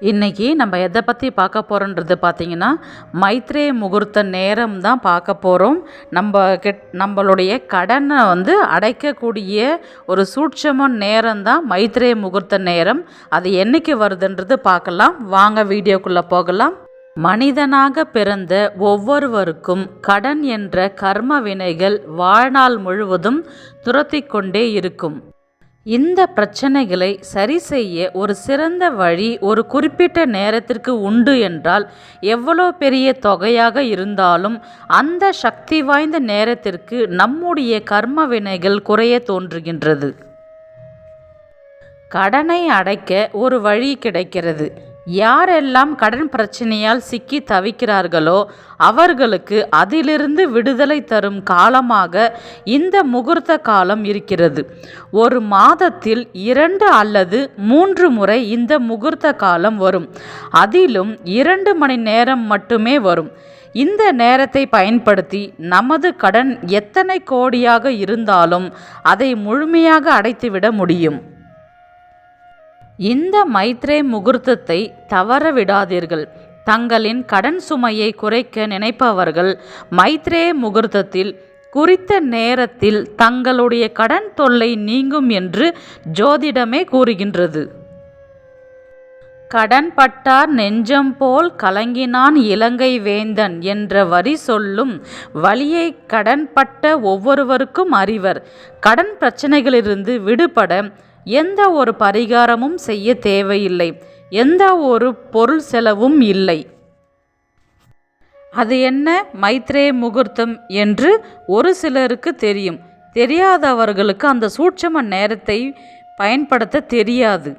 இன்னைக்கு நம்ம எதை பற்றி பார்க்க போகிறோன்றது பார்த்திங்கன்னா மைத்ரே முகூர்த்த நேரம் தான் பார்க்க போகிறோம் நம்ம கெட் நம்மளுடைய கடனை வந்து அடைக்கக்கூடிய ஒரு சூட்சம நேரம் தான் மைத்ரே முகூர்த்த நேரம். அது என்னைக்கு வருதுன்றது பார்க்கலாம். வாங்க வீடியோக்குள்ளே போகலாம். மனிதனாக பிறந்த ஒவ்வொருவருக்கும் கடன் என்ற கர்ம வினைகள் வாழ்நாள் முழுவதும் துரத்தி கொண்டே இருக்கும். இந்த பிரச்சனைகளை சரி செய்ய ஒரு சிறந்த வழி ஒரு குறிப்பிட்ட நேரத்திற்கு உண்டு என்றால் எவ்வளோ பெரிய தொகையாக இருந்தாலும் அந்த சக்தி வாய்ந்த நேரத்திற்கு நம்முடைய கர்ம வினைகள் குறைய தோன்றுகின்றது. கடனை அடைக்க ஒரு வழி கிடைக்கிறது. யாரெல்லாம் கடன் பிரச்சனையால் சிக்கி தவிக்கிறார்களோ அவர்களுக்கு அதிலிருந்து விடுதலை தரும் காலமாக இந்த முகூர்த்த காலம் இருக்கிறது. ஒரு மாதத்தில் இரண்டு அல்லது மூன்று முறை இந்த முகூர்த்த காலம் வரும். அதிலும் இரண்டு மணி நேரம் மட்டுமே வரும். இந்த நேரத்தை பயன்படுத்தி நமது கடன் எத்தனை கோடியாக இருந்தாலும் அதை முழுமையாக அடைத்துவிட முடியும். இந்த மைத்ரே முகூர்த்தத்தை தவற விடாதீர்கள் தங்களின் கடன் சுமையை குறைக்க நினைப்பவர்கள் மைத்ரே முகூர்த்தத்தில் குறித்த நேரத்தில் தங்களுடைய கடன் தொல்லை நீங்கும் என்று ஜோதிடமே கூறுகின்றது. கடன்பட்டார் நெஞ்சம் போல் கலங்கினான் இலங்கை வேந்தன் என்ற வரி சொல்லும் வழியை கடன்பட்ட ஒவ்வொருவருக்கும் அறிவர். கடன் பிரச்சனைகளிலிருந்து விடுபட எந்த ஒரு பரிகாரமும் செய்ய தேவையில்லை. எந்த ஒரு பொருள் செலவும் இல்லை. அது என்ன? மைத்ரே முகூர்த்தம் என்று ஒரு சிலருக்கு தெரியும். தெரியாதவர்களுக்கு அந்த சூட்சம நேரத்தை பயன்படுத்த தெரியாது.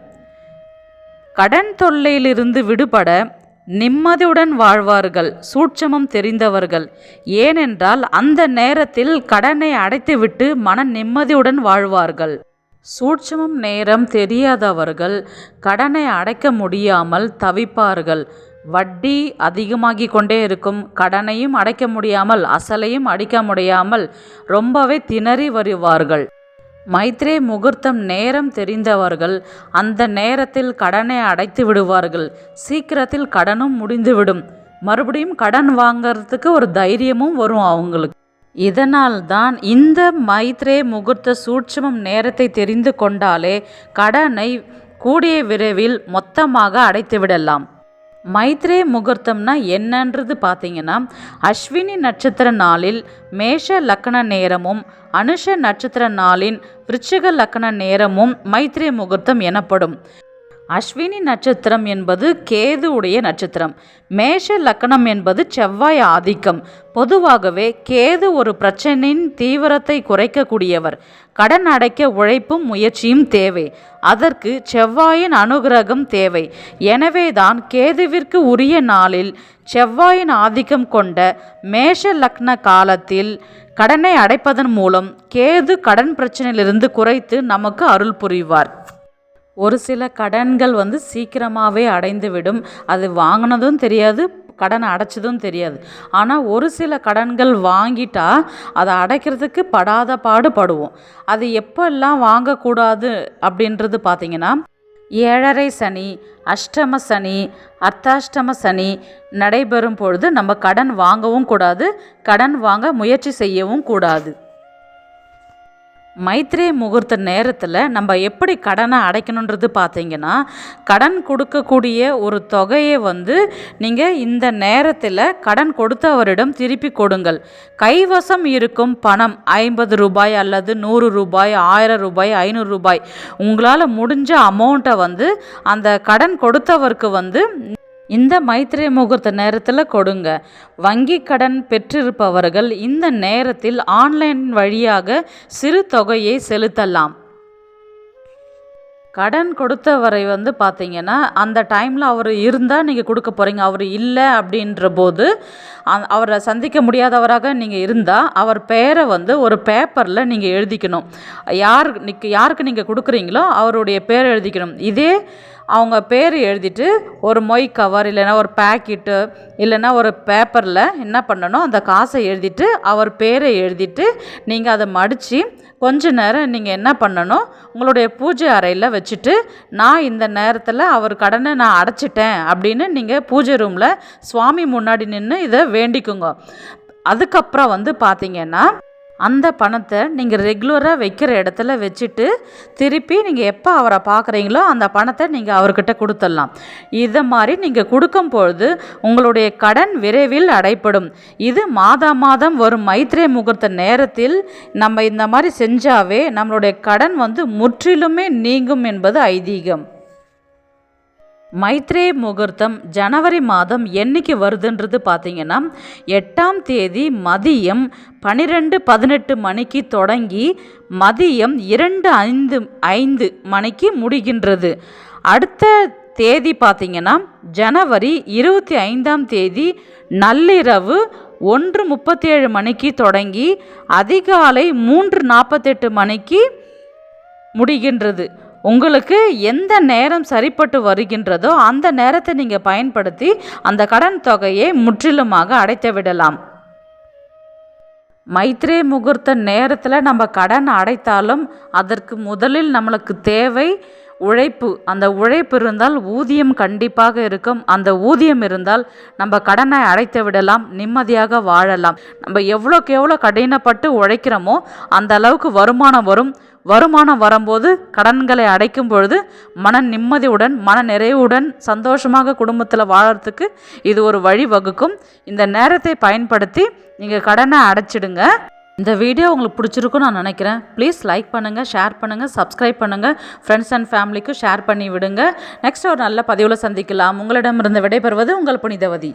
கடன் தொல்லையிலிருந்து விடுபட நிம்மதியுடன் வாழ்வார்கள் சூட்சமம் தெரிந்தவர்கள். ஏனென்றால் அந்த நேரத்தில் கடனை அடைத்துவிட்டு மன நிம்மதியுடன் வாழ்வார்கள். சூட்சமம் நேரம் தெரியாதவர்கள் கடனை அடைக்க முடியாமல் தவிப்பார்கள். வட்டி அதிகமாகி கொண்டே இருக்கும். கடனையும் அடைக்க முடியாமல் அசலையும் அடிக்க முடியாமல் ரொம்பவே திணறி வருவார்கள். மைத்ரே முகூர்த்தம் நேரம் தெரிந்தவர்கள் அந்த நேரத்தில் கடனை அடைத்து விடுவார்கள். சீக்கிரத்தில் கடனும் முடிந்துவிடும். மறுபடியும் கடன் வாங்கிறதுக்கு ஒரு தைரியமும் வரும் அவங்களுக்கு. இதனால்தான் இந்த மைத்ரே முகூர்த்த சூட்சமம் நேரத்தை தெரிந்து கொண்டாலே கடனை கூடிய விரைவில் மொத்தமாக அடைத்து விடலாம். மைத்ரே முகூர்த்தம்னா என்னன்றது பார்த்தீங்கன்னா அஸ்வினி நட்சத்திர நாளில் மேஷ லக்கண நேரமும் அனுஷ நட்சத்திர நாளின் விருச்சிக லக்கண நேரமும் மைத்ரே முகூர்த்தம் எனப்படும். அஸ்வினி நட்சத்திரம் என்பது கேது உடைய நட்சத்திரம். மேஷ லக்கணம் என்பது செவ்வாய் ஆதிக்கம். பொதுவாகவே கேது ஒரு பிரச்சனையின் தீவிரத்தை குறைக்கக்கூடியவர். கடன் அடைக்க உழைப்பும் முயற்சியும் தேவை. அதற்கு செவ்வாயின் அனுகிரகம் தேவை. எனவேதான் கேதுவிற்கு உரிய நாளில் செவ்வாயின் ஆதிக்கம் கொண்ட மேஷ லக்ன காலத்தில் கடனை அடைப்பதன் மூலம் கேது கடன் பிரச்சனையிலிருந்து குறைத்து நமக்கு அருள் புரிவார். ஒரு சில கடன்கள் வந்து சீக்கிரமாகவே அடைந்துவிடும். அது வாங்கினதும் தெரியாது கடனை அடைச்சதும் தெரியாது. ஆனால் ஒரு சில கடன்கள் வாங்கிட்டா அதை அடைக்கிறதுக்கு படாத பாடுபடுவோம் அது எப்பெல்லாம் வாங்கக்கூடாது அப்படின்றது பார்த்திங்கன்னா ஏழரை சனி அஷ்டம சனி அர்த்தாஷ்டம சனி நடைபெறும் பொழுது நம்ம கடன் வாங்கவும் கூடாது கடன் வாங்க முயற்சி செய்யவும் கூடாது. மைத்ரே முகூர்த்த நேரத்தில் நம்ம எப்படி கடனை அடைக்கணுன்றது பார்த்தீங்கன்னா கடன் கொடுக்கக்கூடிய ஒரு தொகையை வந்து நீங்கள் இந்த நேரத்தில் கடன் கொடுத்தவரிடம் திருப்பி கொடுங்கள். கைவசம் இருக்கும் பணம் ஐம்பது ரூபாய் அல்லது நூறு ரூபாய் ஆயிரம் ரூபாய் ஐநூறு ரூபாய். உங்களால் முடிஞ்ச அமௌண்ட்டை வந்து அந்த கடன் கொடுத்தவருக்கு வந்து இந்த மைத்திரை முகூர்த்த நேரத்தில் கொடுங்க. வங்கி கடன் பெற்றிருப்பவர்கள் இந்த நேரத்தில் ஆன்லைன் வழியாக சிறு தொகையை செலுத்தலாம். கடன் கொடுத்தவரை வந்து பார்த்தீங்கன்னா அந்த டைமில் அவர் இருந்தால் நீங்கள் கொடுக்க போகிறீங்க அவர் இல்லை அப்படின்ற போது அவரை சந்திக்க முடியாதவராக நீங்கள் இருந்தால் அவர் பெயரை வந்து ஒரு பேப்பரில் நீங்கள் எழுதிக்கணும். யார் நிக் யாருக்கு நீங்கள் கொடுக்குறீங்களோ அவருடைய பேர் எழுதிக்கணும். இதே அவங்க பேர் எழுதிட்டு ஒரு மொய் கவர் இல்லைன்னா ஒரு பேக்கெட்டு இல்லைன்னா ஒரு பேப்பரில் என்ன பண்ணணும்? அந்த காசை எழுதிட்டு அவர் பேரை எழுதிட்டு நீங்கள் அதை மடித்து கொஞ்ச நேரம் நீங்கள் என்ன பண்ணணும்? உங்களுடைய பூஜை அறையில் வச்சுட்டு நான் இந்த நேரத்தில் அவர் கடனை நான் அடைச்சிட்டேன் அப்படின்னு நீங்கள் பூஜை ரூமில் சுவாமி முன்னாடி நின்று இதை வேண்டிக்குங்க. அதுக்கப்புறம் வந்து பார்த்தீங்கன்னா அந்த பணத்தை நீங்கள் ரெகுலராக வைக்கிற இடத்துல வச்சுட்டு திருப்பி நீங்கள் எப்போ அவரை பார்க்குறீங்களோ அந்த பணத்தை நீங்கள் அவர்கிட்ட கொடுத்துடலாம். இதை மாதிரி நீங்கள் கொடுக்கும் பொழுது உங்களுடைய கடன் விரைவில் அடைப்படும். இது மாதா மாதம் வரும் மைத்ரே முகூர்த்த நேரத்தில் நம்ம இந்த மாதிரி செஞ்சாவே நம்மளுடைய கடன் வந்து முற்றிலுமே நீங்கும் என்பது ஐதீகம். மைத்ரே முகூர்த்தம் ஜனவரி மாதம் என்னைக்கு வருதுன்றது பார்த்தீங்கன்னா எட்டாம் தேதி மதியம் பன்னிரெண்டு பதினெட்டு மணிக்கு தொடங்கி மதியம் இரண்டு ஐந்து ஐந்து மணிக்கு முடிகின்றது. அடுத்த தேதி பார்த்தீங்கன்னா ஜனவரி இருபத்தி ஐந்தாம் தேதி நள்ளிரவு ஒன்று முப்பத்தேழு மணிக்கு தொடங்கி அதிகாலை மூன்று நாற்பத்தெட்டு மணிக்கு முடிகின்றது. உங்களுக்கு எந்த நேரம் சரிப்பட்டு வருகின்றதோ அந்த நேரத்தை நீங்கள் பயன்படுத்தி அந்த கடன் தொகையை முற்றிலுமாக அடைத்து விடலாம். மைத்ரே முகூர்த்த நேரத்தில் நம்ம கடன் அடைத்தாலும் அதற்கு முதலில் நம்மளுக்கு தேவை உழைப்பு. அந்த உழைப்பு இருந்தால் ஊதியம் கண்டிப்பாக இருக்கும். அந்த ஊதியம் இருந்தால் நம்ம கடனை அடைத்து விடலாம் நிம்மதியாக வாழலாம். நம்ம எவ்வளோக்கு எவ்வளோ கடினப்பட்டு உழைக்கிறோமோ அந்த அளவுக்கு வருமானம் வரும். வருமானம் வரும்போது கடன்களை அடைக்கும் பொழுது மன நிம்மதியுடன் மன நிறைவுடன் சந்தோஷமாக குடும்பத்தில் வாழறதுக்கு இது ஒரு வழி வகுக்கும் இந்த நேரத்தை பயன்படுத்தி நீங்கள் கடனை அடைச்சிடுங்க. இந்த வீடியோ உங்களுக்கு பிடிச்சிருக்குன்னு நான் நினைக்கிறேன். ப்ளீஸ் லைக் பண்ணுங்கள் ஷேர் பண்ணுங்கள் சப்ஸ்கிரைப் பண்ணுங்கள் ஃப்ரெண்ட்ஸ் அண்ட் ஃபேமிலிக்கும் ஷேர் பண்ணி விடுங்க. நெக்ஸ்ட் ஒரு நல்ல பதிவில் சந்திக்கலாம். உங்களிடமிருந்து விடைபெறுவது உங்கள் புனிதவதி.